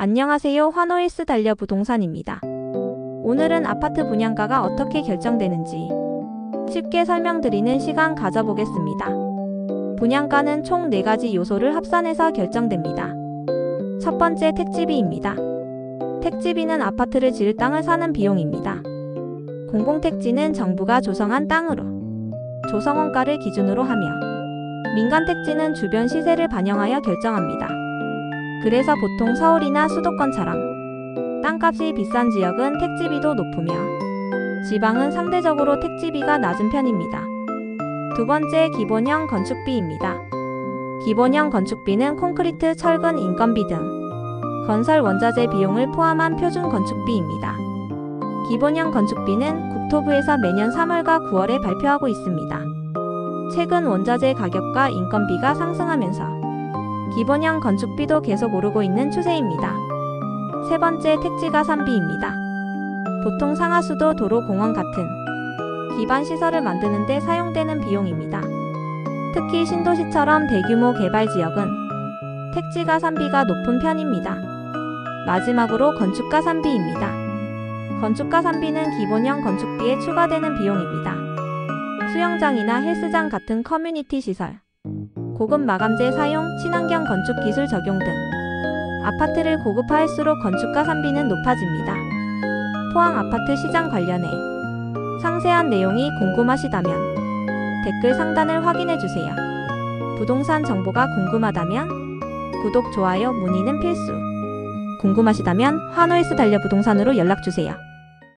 안녕하세요. 환호일스 달려 부동산입니다. 오늘은 아파트 분양가가 어떻게 결정되는지 쉽게 설명드리는 시간 가져보겠습니다. 분양가는 총 4가지 요소를 합산해서 결정됩니다. 첫 번째 택지비입니다. 택지비는 아파트를 지을 땅을 사는 비용입니다. 공공택지는 정부가 조성한 땅으로 조성원가를 기준으로 하며 민간택지는 주변 시세를 반영하여 결정합니다. 그래서 보통 서울이나 수도권처럼 땅값이 비싼 지역은 택지비도 높으며 지방은 상대적으로 택지비가 낮은 편입니다. 두 번째 기본형 건축비입니다. 기본형 건축비는 콘크리트, 철근, 인건비 등 건설 원자재 비용을 포함한 표준 건축비입니다. 기본형 건축비는 국토부에서 매년 3월과 9월에 발표하고 있습니다. 최근 원자재 가격과 인건비가 상승하면서 기본형 건축비도 계속 오르고 있는 추세입니다. 세 번째 택지 가 산비입니다. 보통 상하수도 도로 공원 같은 기반 시설을 만드는데 사용되는 비용입니다. 특히 신도시처럼 대규모 개발 지역은 택지 가 산비가 높은 편입니다. 마지막으로 건축 가 산비입니다. 건축 가 산비는 기본형 건축비에 추가되는 비용입니다. 수영장이나 헬스장 같은 커뮤니티 시설, 고급 마감재 사용, 친환경 건축 기술 적용 등 아파트를 고급화할수록 건축 가 산비는 높아집니다. 포항 아파트 시장 관련해 상세한 내용이 궁금하시다면 댓글 상단을 확인해 주세요. 부동산 정보가 궁금하다면 구독, 좋아요, 문의는 필수. 궁금하시다면 환호일스 달려 부동산으로 연락 주세요.